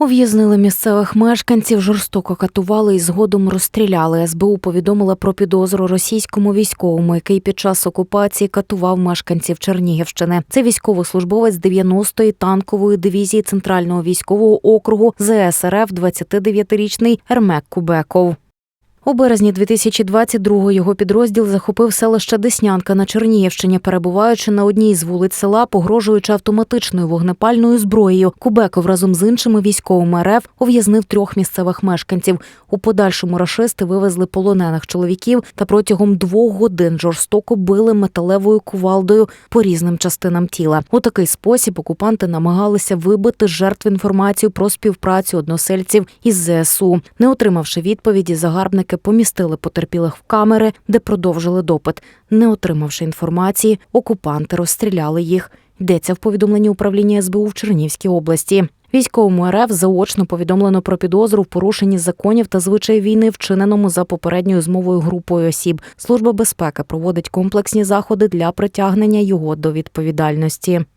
Ув'язнили місцевих мешканців, жорстоко катували і згодом розстріляли. СБУ повідомила про підозру російському військовому, який під час окупації катував мешканців Чернігівщини. Це військовослужбовець 90-ї танкової дивізії Центрального військового округу ЗСРФ 29-річний Ермек Кубеков. У березні 2022-го його підрозділ захопив селище Деснянка на Чернігівщині, перебуваючи на одній з вулиць села, погрожуючи автоматичною вогнепальною зброєю. Кубеков разом з іншими військовими РФ ув'язнив трьох місцевих мешканців. У подальшому рашисти вивезли полонених чоловіків та протягом двох годин жорстоко били металевою кувалдою по різним частинам тіла. У такий спосіб окупанти намагалися вибити жертв інформацію про співпрацю односельців із ЗСУ. Не отримавши відповіді, загарбники помістили потерпілих в камери, де продовжили допит. Не отримавши інформації, окупанти розстріляли їх. Йдеться в повідомленні управління СБУ в Чернігівській області. Військовому РФ заочно повідомлено про підозру в порушенні законів та звичаїв війни, вчиненому за попередньою змовою групою осіб. Служба безпеки проводить комплексні заходи для притягнення його до відповідальності.